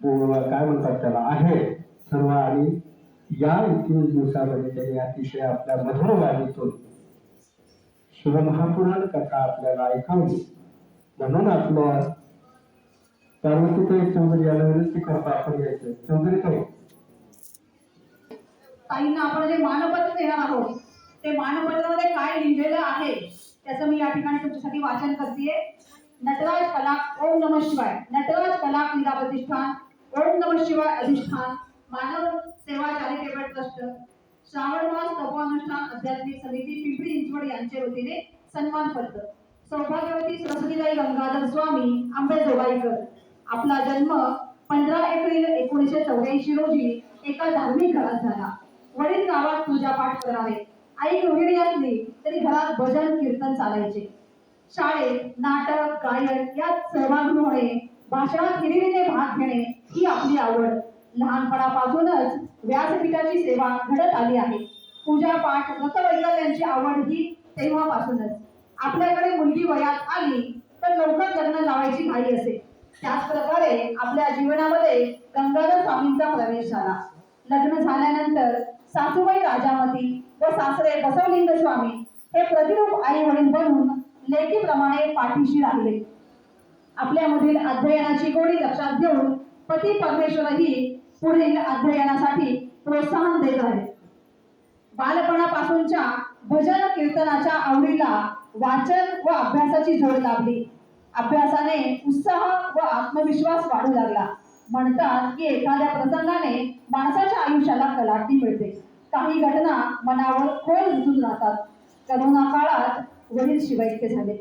काय म्हणतात त्याला? आहे. सर्व आणि या एकवीस दिवसामध्ये त्यांनी अतिशय आपल्या मधुर वाणीतून शिवमहापुराण कथा आपल्याला ऐकावली म्हणून आपल्या पार्वतीकडे चौधरी याला विनंती करतो आपण यायचं. चौधरी काय ताईंना आपण जे मानपत्र देणार आहोत ते मानपत्रामध्ये काय लिहिलेलं आहे त्याचं मी या ठिकाणी तुमच्यासाठी वाचन करते नटराज कला ओम नम शिवाय. नटराज कला क्रीडा प्रतिष्ठान ओम नम शिवाय अधिष्ठान मानव सेवा चॅरिटेबल ट्रस्ट श्रावण मास तपोअनुष्ठान आध्यात्मिक समिती पिंपरी इंचवड यांच्या वतीने सन्मान पत्र सौभाग्यवती सरस्वतीबाई गंगाधर स्वामी आंबेजोगाईकर. आपला जन्म पंधरा एप्रिल एकोणीसशे चौऱ्याऐंशी रोजी एका धार्मिक घरात झाला. वडील गावात पूजापाठ करावे. आई गृहिणी असली तरी घरात भजन कीर्तन चालायचे. शाळेत नाटक गायन यात सहभागी होणे भाषणात हिरिरीने भाग घेणे ही आपली आवड. लहानपणापासूनच व्यासपीठाची सेवा घडत आली आहे. पूजा पाठ यांची आवड ही तेव्हापासूनच. आपल्याकडे मुलगी वयात आली तर लवकर लग्न लावायची घाई असे त्याच प्रकारे आपल्या जीवनामध्ये गंगाधर स्वामींचा प्रवेश झाला. लग्न झाल्यानंतर सासूबाई राजामती व सासरे बसवलिंग स्वामी हे प्रतिरूप आई वडील बनून लेखीप्रमाणे पाठीशी राहिले. आपल्यामधील अध्ययनाची गोडी लक्षात घेऊन पती परमेश्वरही पुढील अध्ययनासाठी प्रोत्साहन देत आहे बालपणापासूनच्या भजन कीर्तनाच्या आवडीला वाचन व अभ्यासाची जोड लाभली. अभ्यासाने उत्साह व आत्मविश्वास वाढू लागला. म्हणतात की एखाद्या प्रसंगाने माणसाच्या आयुष्याला कलाटणी मिळते. काही घटना मनावर खोल रुजून राहतात. करोना काळात वडील शिवायचे झाले.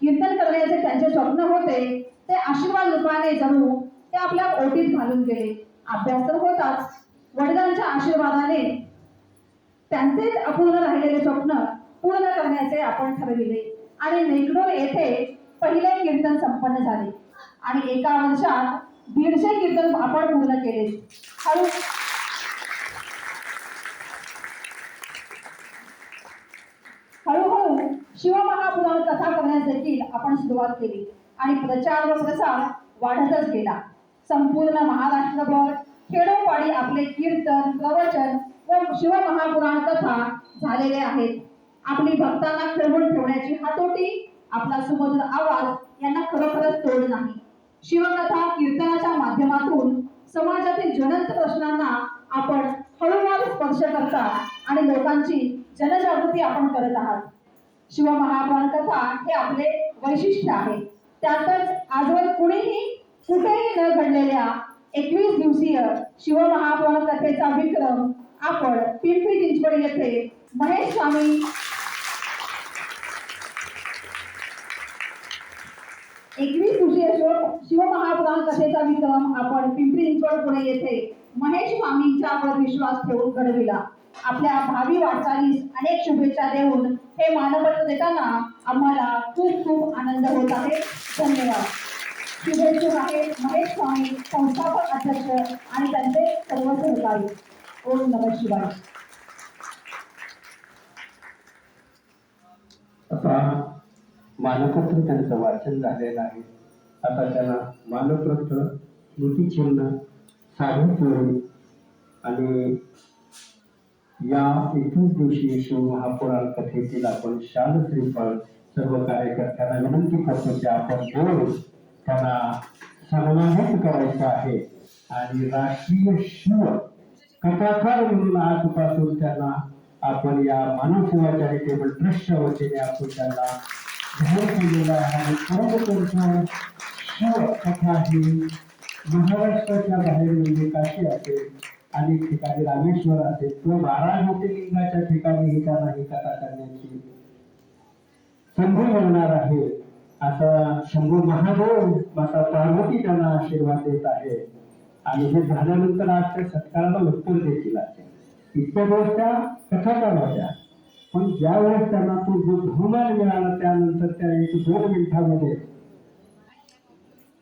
कीर्तन करण्याचे त्यांचे स्वप्न होते ते आशीर्वाद रूपाने जणू ते आपल्या ओटीत घालून गेले. अभ्यास तर होताच. वडिलांच्या आशीर्वादाने त्यांचेच अपूर्ण राहिलेले स्वप्न पूर्ण करण्याचे आपण ठरविले. आणि मेघडोळ येथे पहिले कीर्तन संपन्न झाले. आणि एका वर्षात दीडशे कीर्तन आपण पूर्ण केले. हळू. हळूहळू शिवमहापुराण कथा करण्यास देखील आपण सुरुवात केली. आणि प्रचार व प्रसार वाढतच गेला. संपूर्ण महाराष्ट्रभर खेडोपाडी आपले कीर्तन प्रवचन व शिवमहापुराण कथा झालेले आहेत. आपली भक्तांना खेळवून ठेवण्याची हातोटी आपला सुमधुर आवाज यांना खरोखरच तोड नाही. शिवकथा कीर्तनाच्या माध्यमातून समाजातील ज्वलंत प्रश्नांना आपण हळूवार स्पर्श करता आणि लोकांची जनजागृती आपण करत आहात. शिवमहापुराण कथा हे आपले वैशिष्ट्य आहे. त्यातच आजवर कुणीही कुठेही न घडलेल्या एकवीस दिवसीय शिवमहापौर कथेचा विक्रम आपण पिंपरी चिंचवड येथे महेश स्वामी एकवीस दिवसीय शिव शिवमहापुराण कथेचा विक्रम आपण पिंपरी चिंचवड पुणे येथे महेश स्वामींच्या वर विश्वास ठेवून घडविला. आपल्या भावी वाटचालीस अनेक शुभेच्छा देऊन हे मानपत्र देताना आम्हाला खूप खूप आनंद होत आहे. धन्यवाद. शुभेच्छुक आहे महेश स्वामी संस्थापक अध्यक्ष आणि त्यांचे सर्व सहकारी ओम नम शिवाय. आता मानपत्र त्यांचं वाचन झालेलं आहे. आता त्यांना मानपत्र स्मृतिचिन्ह साधनचोरी आणि या एकवीस दिवशी शिव महापुराण कथेतील आपण शाल श्रीफळ सर्व कार्यकर्त्यांना विनंती करतो की आपण दोन त्यांना सन्मानित करायचं आहे. आणि राष्ट्रीय शिव कथाकार म्हणून आजपासून त्यांना आपण या मानव सेवा चॅरिटेबल ट्रस्टच्या वतीने आपण त्यांना जाहीर केलेला आहे. आणि खरोखर शिव कथा ही महाराष्ट्राच्या बाहेर म्हणजे काशी असेल अनेक ठिकाणी रामेश्वर असेल किंवा बारा ज्योतिर्लिंगाच्या ठिकाणी ही त्यांना ही कथा करण्याची संधी मिळणार आहे. आता शंभू महादेव माता पार्वती त्यांना आशीर्वाद देत आहे आणि हे झाल्यानंतर आज त्या सत्काराला उत्तर देखील आहे. इतक्या वेळेस त्या कथाकार होत्या पण ज्या वेळेस त्यांना तो जो बहुमान मिळाला त्यानंतर त्या एक दोन मिनिटामध्ये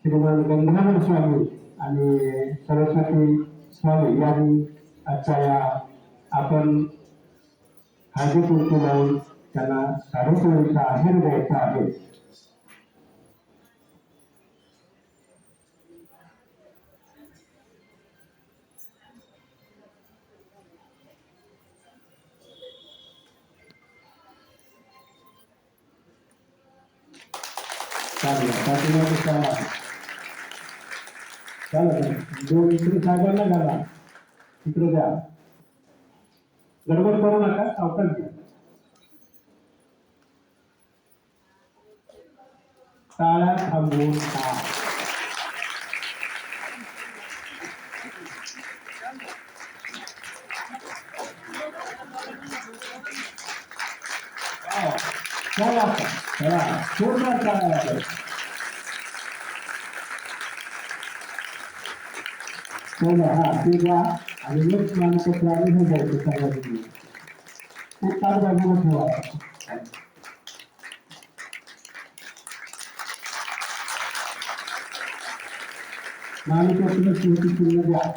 श्रीमान गंगाधर स्वामी आणि सरस्वती स्वामी यांनी आजच्या या आपण हळदी जाऊन लावून त्यांना साडेचोळीचा आहेर द्यायचा आहे. चालेल. पाठीमागे शाळा चला चला दोन इकडे साहेबांना घाला इकडे द्या. गडबड करू नका सावकाश घ्या. टाळ्या थांबवून खा चला पूर्ण हा ते आणि एक मानपत्र आणि हे द्यायचं सर्वांनी ते ताट बाजूला ठेवा. द्या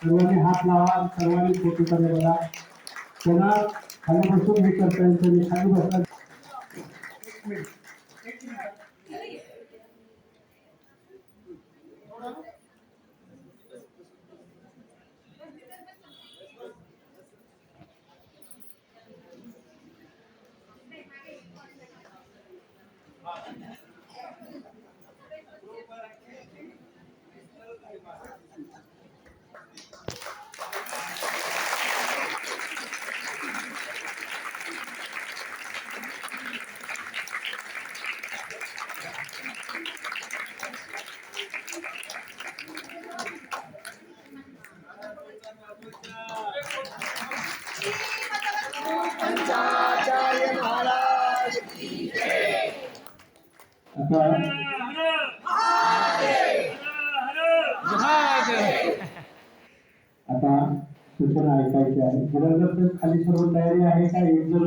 सर्वांनी हात लावा सर्वांनी फोटो करायला बघा. त्यांना खाली बसून हे करता येईल त्यांनी खाली बसला आता आता सूचना ऐकायची आहे. खाली सर्व तयारी आहे का? एक जर